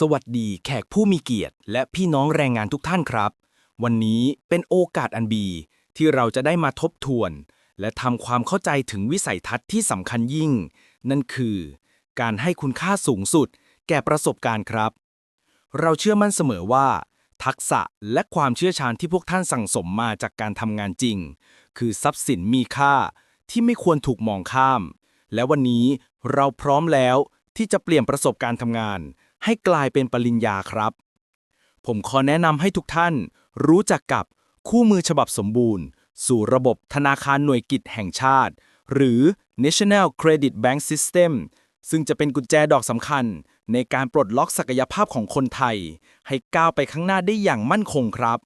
สวัสดีแขกผู้มีเกียรติ และพี่น้องแรงงานทุกท่านครับ วันนี้เป็นโอกาสอันดีที่เราจะได้มาทบทวน และทำความเข้าใจถึงวิสัยทัศน์ที่สำคัญยิ่ง นั่นคือ การให้คุณค่าสูงสุด แก่ประสบการณ์ครับ เราเชื่อมั่นเสมอว่า ทักษะและความเชี่ยวชาญที่พวกท่านสั่งสมมาจากการทำงานจริง คือทรัพย์สินมีค่าที่ไม่ควรถูกมองข้าม และวันนี้เราพร้อมแล้วที่จะเปลี่ยนประสบการณ์ทำงาน ให้กลายเป็นปริญญาครับ ผมขอแนะนำให้ทุกท่าน รู้จักกับคู่มือฉบับสมบูรณ์ สู่ระบบธนาคารหน่วยกิจแห่งชาติ หรือ National Credit Bank System ซึ่งจะเป็นกุญแจดอกสำคัญ ในการปลดล็อกศักยภาพของคนไทย ให้ก้าวไปข้างหน้าได้อย่างมั่นคงครับ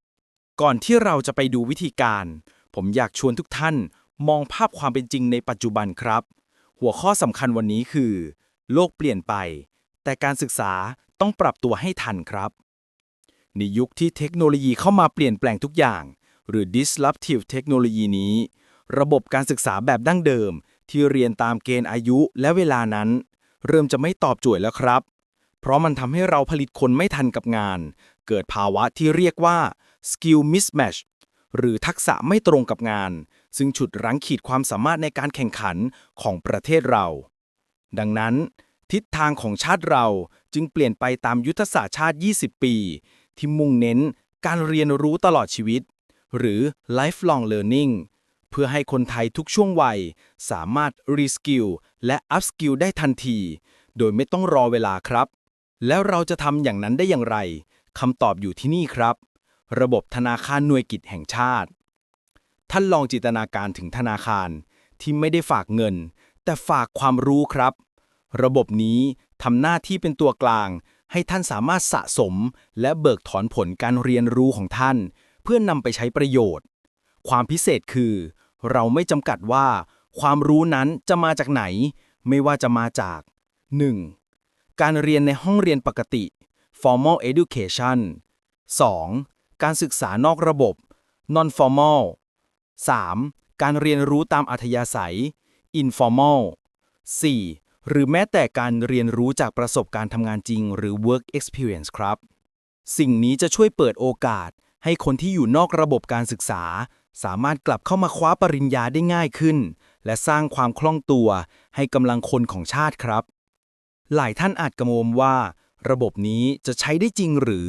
ก่อนที่เราจะไปดูวิธีการ ผมอยากชวนทุกท่านมองภาพความเป็นจริงในปัจจุบันครับ หัวข้อสำคัญวันนี้คือ โลกเปลี่ยนไป แต่การศึกษาต้องปรับตัวให้ทันครับ ในยุคที่เทคโนโลยีเข้ามาเปลี่ยนแปลงทุกอย่าง หรือ disruptive เทคโนโลยีนี้ ระบบการศึกษาแบบดั้งเดิม ที่เรียนตามเกณฑ์อายุและเวลานั้น เริ่มจะไม่ตอบโจทย์แล้วครับ เพราะมันทำให้เราผลิตคนไม่ทันกับงาน เกิดภาวะที่เรียกว่า skill mismatch หรือทักษะไม่ตรงกับงาน ซึ่งฉุดรั้งขีดความสามารถในการแข่งขันของประเทศเรา ดังนั้น ทิศทางของชาติเราจึงเปลี่ยนไปตามยุทธศาสตร์ชาติ 20 ปี ที่มุ่งเน้นการเรียนรู้ตลอดชีวิต หรือ lifelong learning เพื่อให้คนไทยทุกช่วงวัย สามารถ reskill และ upskill ได้ทันที โดยไม่ต้องรอเวลาครับ แล้วเราจะทำอย่างนั้นได้อย่างไรคำตอบอยู่ที่นี่ครับ ระบบธนาคารหน่วยกิจแห่งชาติ ท่านลองจินตนาการถึงธนาคารที่ไม่ได้ฝากเงิน แต่ฝากความรู้ครับ ระบบนี้ทำหน้าที่เป็นตัวกลาง ให้ท่านสามารถสะสม และเบิกถอนผลการเรียนรู้ของท่าน เพื่อนำไปใช้ประโยชน์ ความพิเศษคือ เราไม่จำกัดว่า ความรู้นั้นจะมาจากไหน ไม่ว่าจะมาจาก 1. การเรียนในห้องเรียนปกติ formal education 2. การศึกษานอกระบบ non formal 3. การเรียนรู้ตามอัธยาศัย informal 4. หรือแม้แต่การเรียนรู้จากประสบการณ์ทำงานจริง หรือ work experience ครับ สิ่งนี้จะช่วยเปิดโอกาส ให้คนที่อยู่นอกระบบการศึกษา สามารถกลับเข้ามาคว้าปริญญาได้ง่ายขึ้น และสร้างความคล่องตัว ให้กำลังคนของชาติครับ หลายท่านอาจกังวลว่า ระบบนี้จะใช้ได้จริงหรือ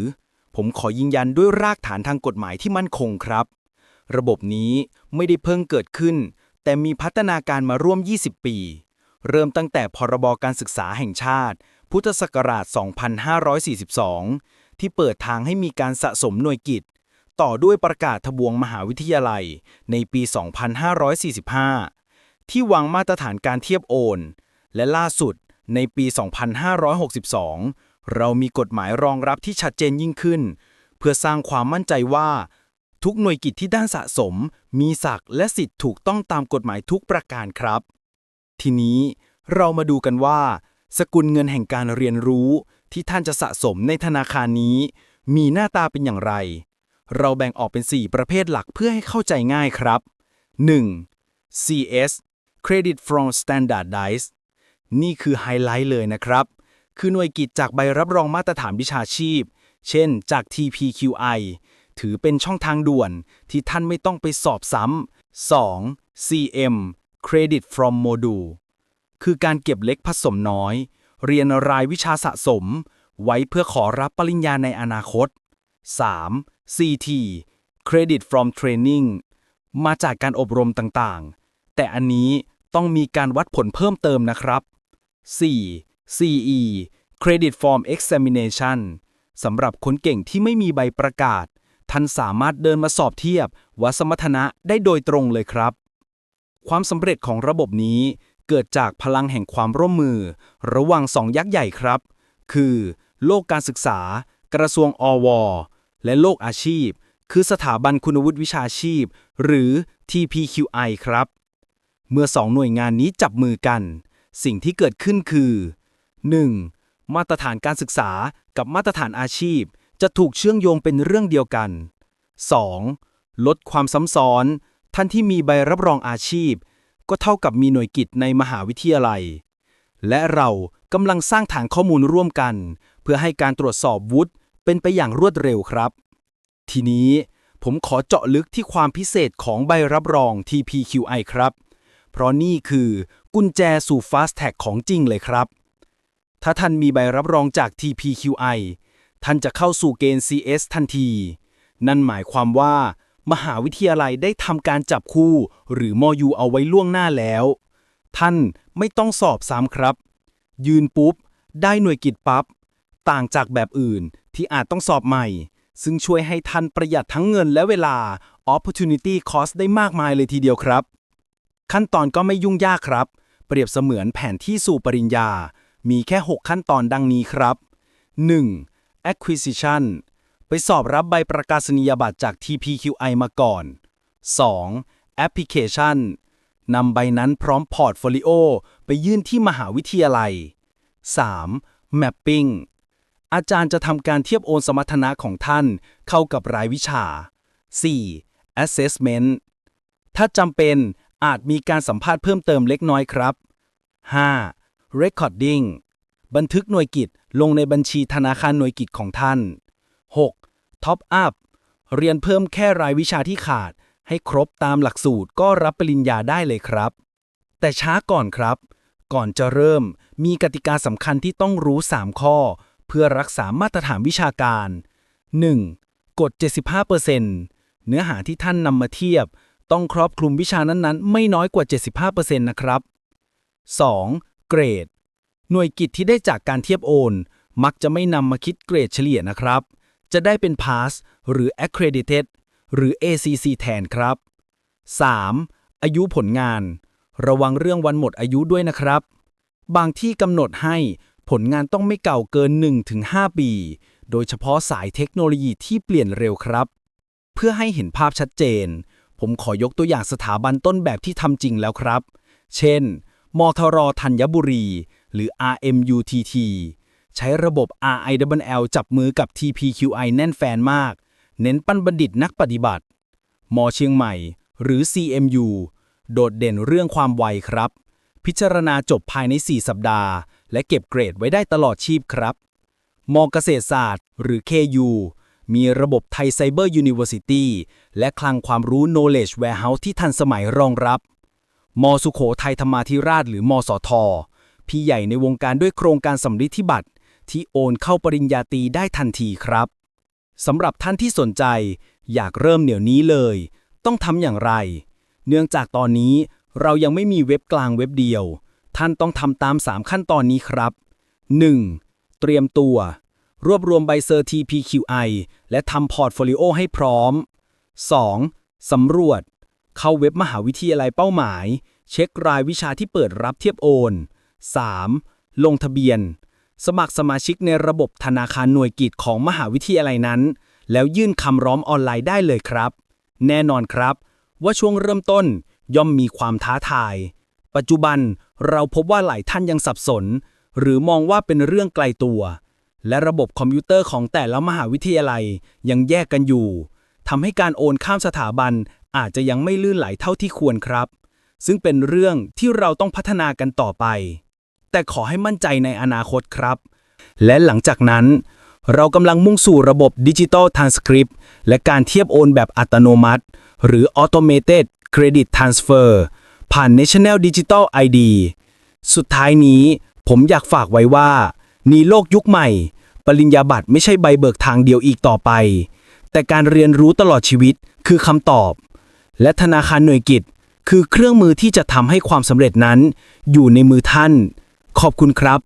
ผมขอยืนยันด้วยรากฐานทางกฎหมายที่มั่นคงครับ ระบบนี้ไม่ได้เพิ่งเกิดขึ้น แต่มีพัฒนาการมาร่วม 20 ปี เริ่มตั้งแต่พรบการศึกษาแห่งชาติ พุทธศักราช 2542 ที่เปิดทางให้มีการสะสมหน่วยกิจ ต่อด้วยประกาศทบวงมหาวิทยาลัยในปี 2545 ที่วางมาตรฐานการเทียบโอน และล่าสุดในปี 2562 เรามีกฎหมายรองรับที่ชัดเจนยิ่งขึ้น เพื่อสร้างความมั่นใจว่า ทุกหน่วยกิจที่ด้านสะสม มีศักและสิทธิ์ถูกต้องตามกฎหมายทุกประการครับ ทีนี้เรามาดูกันว่า สกุลเงินแห่งการเรียนรู้ที่ท่านจะสะสมในธนาคารนี้ มีหน้าตาเป็นอย่างไร เราแบ่งออกเป็น 4 ประเภทหลักเพื่อให้เข้าใจง่ายครับ 1. CS Credit from Standardized นี่คือไฮไลท์เลยนะครับ คือหน่วยกิจจากใบรับรองมาตรฐานวิชาชีพ เช่นจาก TPQI ถือเป็นช่องทางด่วนที่ท่านไม่ต้องไปสอบซ้ำ 2. CM Credit from Module คือการเก็บเล็กผสมน้อย เรียนรายวิชาสะสม ไว้เพื่อขอรับปริญญาในอนาคต 3. CT Credit from Training มาจากการอบรมต่างๆ แต่อันนี้ต้องมีการวัดผลเพิ่มเติมนะครับ 4. CE Credit from Examination สำหรับคนเก่งที่ไม่มีใบประกาศ ท่านสามารถเดินมาสอบเทียบวัดสมรรถนะได้โดยตรงเลยครับ ความสำเร็จของระบบนี้เกิดจากพลังแห่งความร่วมมือ ระหว่างสองยักษ์ใหญ่ครับ คือ โลกการศึกษา กระทรวงอว และโลกอาชีพ คือสถาบันคุณวุฒิวิชาชีพ หรือ TPQI ครับ เมื่อสองหน่วยงานนี้จับมือกัน สิ่งที่เกิดขึ้นคือ 1. มาตรฐานการศึกษากับมาตรฐานอาชีพ จะถูกเชื่อมโยงเป็นเรื่องเดียวกัน 2. ลดความซ้ำซ้อน ท่านที่มีใบรับรองอาชีพ ก็เท่ากับมีหน่วยกิจในมหาวิทยาลัย และเรากำลังสร้างฐานข้อมูลร่วมกัน เพื่อให้การตรวจสอบวุฒิเป็นไปอย่างรวดเร็วครับ ทีนี้ผมขอเจาะลึกที่ความพิเศษของใบรับรอง TPQI ครับ เพราะนี่คือกุญแจสู่ Fast Tag ของจริงเลยครับ ถ้าท่านมีใบรับรองจาก TPQI ท่านจะเข้าสู่เกณฑ์ CS ทันที นั่นหมายความว่า มหาวิทยาลัยได้ทำการจับคู่ หรือมอยูเอาไว้ล่วงหน้าแล้ว ท่านไม่ต้องสอบซ้ำครับ ยืนปุ๊บ ได้หน่วยกิจปั๊บต่างจากแบบอื่นที่อาจต้องสอบใหม่ ซึ่งช่วยให้ท่านประหยัดทั้งเงินและเวลา opportunity cost ได้มากมายเลยทีเดียวครับ ขั้นตอนก็ไม่ยุ่งยากครับ เปรียบเสมือนแผนที่สู่ปริญญา มีแค่ 6 ขั้นตอนดังนี้ครับ 1. acquisition ไปสอบรับใบประกาศนียบัตรจาก TPQI มาก่อน 2. application นำใบนั้นพร้อมพอร์ตโฟลิโอไปยื่นที่มหาวิทยาลัย 3. mapping อาจารย์จะทำการเทียบโอนสมรรถนะของท่านเข้ากับรายวิชา 4. assessment ถ้าจำเป็นอาจมีการสัมภาษณ์เพิ่มเติมเล็กน้อยครับ 5. recording บันทึกหน่วยกิจลงในบัญชีธนาคารหน่วยกิจของท่าน 6. top up เรียนเพิ่มแค่รายวิชาที่ขาด ให้ครบตามหลักสูตรก็รับปริญญาได้เลยครับ แต่ช้าก่อนครับ ก่อนจะเริ่มมีกติกาสำคัญที่ต้องรู้ 3 ข้อ เพื่อรักษามาตรฐานวิชาการ 1. กด 75%เนื้อหาที่ท่านนำมาเทียบ ต้องครอบคลุมวิชานั้นๆ ไม่น้อยกว่า 75%นะครับ 2. เกรด หน่วยกิจที่ได้จากการเทียบโอน มักจะไม่นำมาคิดเกรดเฉลี่ยนะครับ จะได้เป็น Pass หรือ Accredited หรือ ACC แทนครับ 3. อายุผลงาน ระวังเรื่องวันหมดอายุด้วยนะครับ บางที่กำหนดให้ผลงานต้องไม่เก่าเกิน 1-5 ปี โดยเฉพาะสายเทคโนโลยีที่เปลี่ยนเร็วครับ เพื่อให้เห็นภาพชัดเจน ผมขอยกตัวอย่างสถาบันต้นแบบที่ทำจริงแล้วครับ เช่น มทรธัญบุรี หรือ RMUTT ใช้ระบบ RIWL จับมือกับ TPQI แน่นแฟนมาก เน้นปั้นบัณฑิตนักปฏิบัติมเชียงใหม่ หรือ CMU โดดเด่นเรื่องความไวครับ พิจารณาจบภายใน 4 สัปดาห์ และเก็บเกรดไว้ได้ตลอดชีพครับมเกษตรศาสตร์ หรือ KU มีระบบไทยไซเบอร์ยูนิเวอร์ซิตี้และคลังความรู้ Knowledge Warehouse ที่ทันสมัยรองรับ มสุโขทัยธรรมาธิราชหรือมสท พี่ใหญ่ในวงการด้วยโครงการสำริดที่บัตร ที่โอนเข้าปริญญาตรีได้ทันทีครับสำหรับท่านที่สนใจ อยากเริ่มเหนียวนี้เลย ต้องทำอย่างไร เนื่องจากตอนนี้เรายังไม่มีเว็บกลางเว็บเดียว ท่านต้องทำตาม 3 ขั้นตอนนี้ครับ 1. เตรียมตัว รวบรวมใบเซอร์ TPQI และทำพอร์ตโฟลิโอให้พร้อม 2. สำรวจ เข้าเว็บมหาวิทยาลัยเป้าหมาย เช็ครายวิชาที่เปิดรับเทียบโอน 3. ลงทะเบียน สมัครสมาชิกในระบบธนาคารหน่วยกิจของมหาวิทยาลัยนั้น แล้วยื่นคำร้องออนไลน์ได้เลยครับ แน่นอนครับ ว่าช่วงเริ่มต้นย่อมมีความท้าทาย ปัจจุบันเราพบว่าหลายท่านยังสับสน หรือมองว่าเป็นเรื่องไกลตัว และระบบคอมพิวเตอร์ของแต่ละมหาวิทยาลัยยังแยกกันอยู่ทำให้การโอนข้ามสถาบันอาจจะยังไม่ลื่นไหลเท่าที่ควรครับ ซึ่งเป็นเรื่องที่เราต้องพัฒนากันต่อไป แต่ขอให้มั่นใจในอนาคตครับ และหลังจากนั้น เรากำลังมุ่งสู่ระบบดิจิตอลทรานสคริปและการเทียบโอนแบบอัตโนมัติ หรือ Automated Credit Transfer ผ่าน National Digital ID สุดท้ายนี้ผมอยากฝากไว้ว่านี่โลกยุคใหม่ ปริญญาบัตรไม่ใช่ใบเบิกทางเดียวอีกต่อไป แต่การเรียนรู้ตลอดชีวิตคือคำตอบ และธนาคารหน่วยกิจ คือเครื่องมือที่จะทำให้ความสำเร็จนั้น อยู่ในมือท่าน ขอบคุณครับ